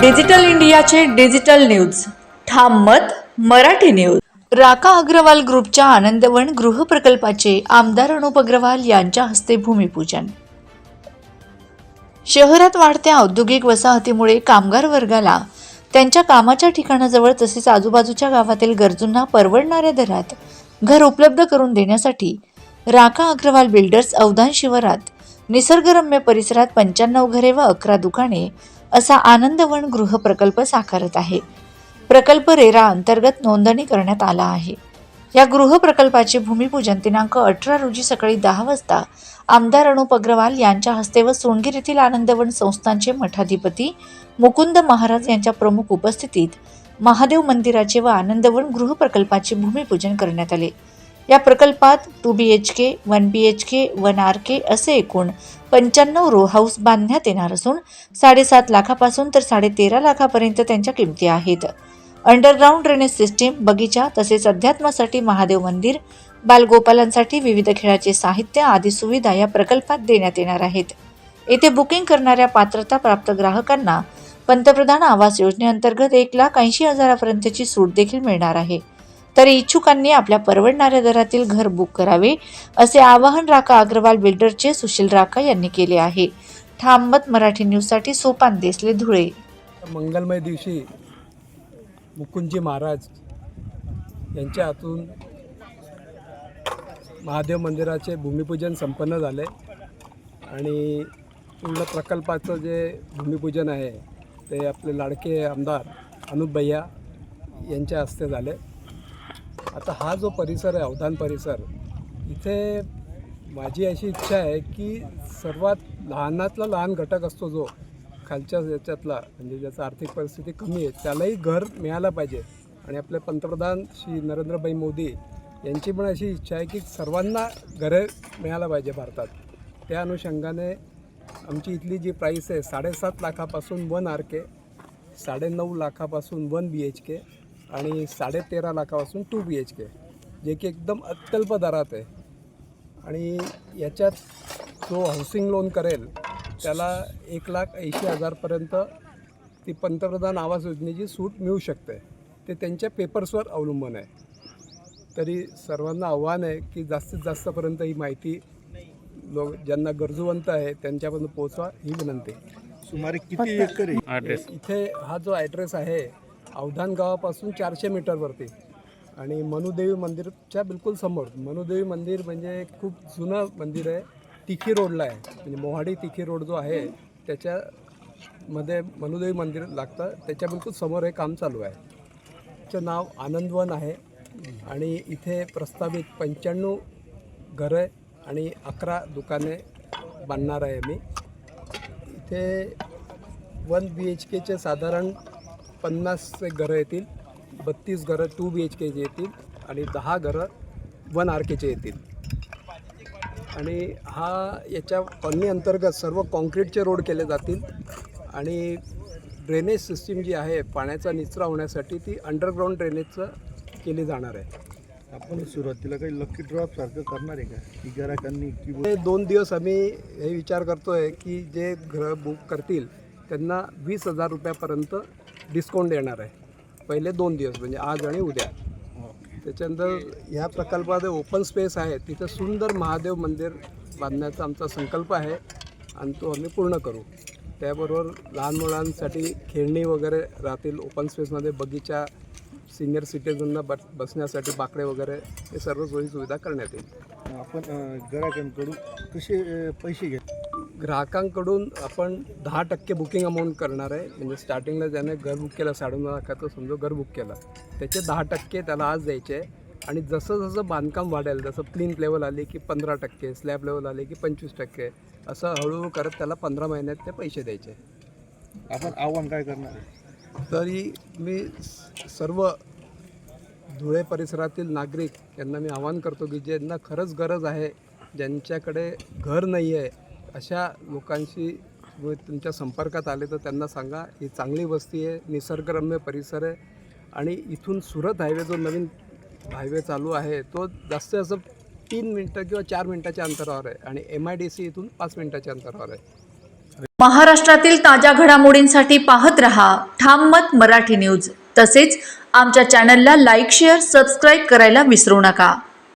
Digital इंडियाचे digital news. ठाम मत मराठी न्यूज. राका अग्रवाल ग्रुपच्या आनंदवन गृह प्रकल्पाचे आमदार अनुप अग्रवाल यांच्या हस्ते भूमिपूजन. शहरात वाढत्या औद्योगिक वसाहतीमुळे कामगार वर्गाला त्यांच्या कामाच्या ठिकाणाजवळ तसेच आजूबाजूच्या गावातील गरजूंना परवडणाऱ्या दरात घर उपलब्ध करून देण्यासाठी राका अग्रवाल बिल्डर्स अवधान शिवारात निसर्गरम्य परिसरात पंच्याण्णव घरे व अकरा दुकाने असा आनंदवन गृह प्रकल्प साकारत आहे. प्रकल्प रेरा अंतर्गत नोंदणी करण्यात आला आहे. या गृह प्रकल्पाचे भूमिपूजन दिनांक अठरा रोजी सकाळी दहा वाजता आमदार अनुप अग्रवाल यांच्या हस्ते व सोनगीर येथील आनंदवन संस्थांचे मठाधिपती मुकुंद महाराज यांच्या प्रमुख उपस्थितीत महादेव मंदिराचे व आनंदवन गृह प्रकल्पाचे भूमिपूजन करण्यात आले. या प्रकल्पात two B H K one B H K one R K असे एकूण पंच्याण्णव रो हाऊस बांधण्यात येणार असून साडेसात लाखापासून तर साडेतेरा लाखापर्यंत त्यांच्या किमती आहेत. अंडरग्राऊंड ड्रेनेज सिस्टीम बगीचा तसेच अध्यात्मासाठी महादेव मंदिर बालगोपालांसाठी विविध खेळाचे साहित्य आदी सुविधा या प्रकल्पात देण्यात येणार आहेत. येथे बुकिंग करणाऱ्या पात्रता प्राप्त ग्राहकांना पंतप्रधान आवास योजनेअंतर्गत एक लाख ऐंशी हजारापर्यंतची सूट देखील मिळणार आहे. तर इच्छुकांनी आपल्या परवडणाऱ्या दरातील घर बुक करावे असे आवाहन राका अग्रवाल बिल्डरचे सुशील राका यांनी केले आहे. थांबत मराठी न्यूजसाठी सोपान देसले धुळे. मंगलमय दिवशी मुकुंजी महाराज यांच्या हातून महादेव मंदिराचे भूमिपूजन संपन्न झाले आणि पूर्ण प्रकल्पाचं जे भूमिपूजन आहे ते आपले लाडके आमदार अनुप भैया यांच्या हस्ते झाले. आता हा जो परिसर आहे अवधान परिसर इथे माझी अशी इच्छा आहे की सर्वात लहानातला लहान घटक असतो जो खालच्या याच्यातला म्हणजे ज्याचा आर्थिक परिस्थिती कमी आहे त्यालाही घर मिळायला पाहिजे. आणि आपले पंतप्रधान श्री नरेंद्रभाई मोदी यांची पण अशी इच्छा आहे की सर्वांना घरे मिळायला पाहिजे भारतात. त्या अनुषंगाने आमची इथली जी प्राईस आहे साडेसात लाखापासून वन आर के साडेनऊ लाखापासून वन बी एच के आणि साडेतेरा लाखापासून टू बी एच के जे की एकदम अत्यल्प दरात आहे. आणि याच्यात जो हाऊसिंग लोन करेल त्याला एक लाख ऐंशी हजारपर्यंत ती पंतप्रधान आवास योजनेची सूट मिळू शकते. ते त्यांच्या पेपर्सवर अवलंबून आहे. तरी सर्वांना आव्हान आहे की जास्तीत जास्तपर्यंत ही माहिती लोक ज्यांना गरजूवंत आहे त्यांच्यापर्यंत पोहोचवा ही विनंती. सुमारे किती एकर इथे हा जो ॲड्रेस आहे अवधान गावापासून चारशे मीटरवरती आणि मनुदेवी मंदिरच्या बिलकुल समोर. मनुदेवी मंदिर म्हणजे खूप जुनं मंदिर आहे. तिखी रोडला आहे. म्हणजे मोहाडी तिखी रोड जो आहे त्याच्यामध्ये मनुदेवी मंदिर लागतं. त्याच्या बिलकुल समोर हे काम चालू आहे. त्याचं नाव आनंदवन आहे. आणि इथे प्रस्तावित पंच्याण्णव घरं आणि अकरा दुकाने बांधणार आहे मी. इथे वन बी एच केचे साधारण पन्नास एक घरं येतील बत्तीस घरं टू बी एच केचे येतील आणि दहा घरं वन आर केचे येतील. आणि हा याच्या कॉलनी अंतर्गत सर्व कॉन्क्रीटचे रोड केले जातील आणि ड्रेनेज सिस्टीम जी आहे पाण्याचा निचरा होण्यासाठी ती अंडरग्राऊंड ड्रेनेजचं केली जाणार आहे. आपण सुरुवातीला काही लकी ड्रॉप सारखं करणार आहे का? की ग्राहकांनी की दोन दिवस आम्ही हे विचार करतो आहे की जे घर बुक करतील त्यांना वीस हजार रुपयापर्यंत डिस्काउंट देणार आहे. पहिले दोन दिवस म्हणजे आज आणि उद्या. त्याच्यानंतर ह्या प्रकल्पामध्ये ओपन स्पेस आहे. तिथं सुंदर महादेव मंदिर बांधण्याचा आमचा संकल्प आहे आणि तो आम्ही पूर्ण करू. त्याबरोबर लहान मुलांसाठी खेळणी वगैरे राहतील ओपन स्पेसमध्ये बगीचा सिनियर सिटीजनना बस बसण्यासाठी बाकडे वगैरे हे सर्व सोयीसुविधा करण्यात येईल. आपण ग्राहकांकडून कसे पैसे घ्या ग्राहकांकडून आपण दहा टक्के बुकिंग अमाऊंट करणार आहे. म्हणजे स्टार्टिंगला ज्याने घर बुक केलं साडेनऊ लाखाचं समजा घर बुक केलं त्याचे दहा टक्के त्याला आज द्यायचे आहे. आणि जसं जसं बांधकाम वाढेल जसं प्लीन लेवल आले की पंधरा टक्के स्लॅब लेवल आले की पंचवीस टक्के असं हळूहळू करत त्याला पंधरा महिन्यात ते पैसे द्यायचे आपण आव्हान काय करणार आहे? तरी मी सर्व धुळे परिसरातील नागरिक यांना मी आवाहन करतो की ज्यांना खरंच गरज आहे ज्यांच्याकडे घर नाही आहे अशा लोकांशी व तुमच्या संपर्कात आले तर त्यांना सांगा ही चांगली वस्ती आहे निसर्गरम्य परिसर आहे आणि इथून सुरत हायवे जो नवीन हायवे चालू आहे तो जास्तीत जास्त तीन मिनटं किंवा चार मिनटाच्या अंतरावर आहे आणि एम आय डी सी इथून पाच मिनटाच्या अंतरावर आहे. महाराष्ट्रातील ताज्या घडामोडींसाठी पाहत रहा ठाम मत मराठी न्यूज. तसेच आमच्या चॅनलला लाईक शेअर सबस्क्राईब करायला विसरू नका.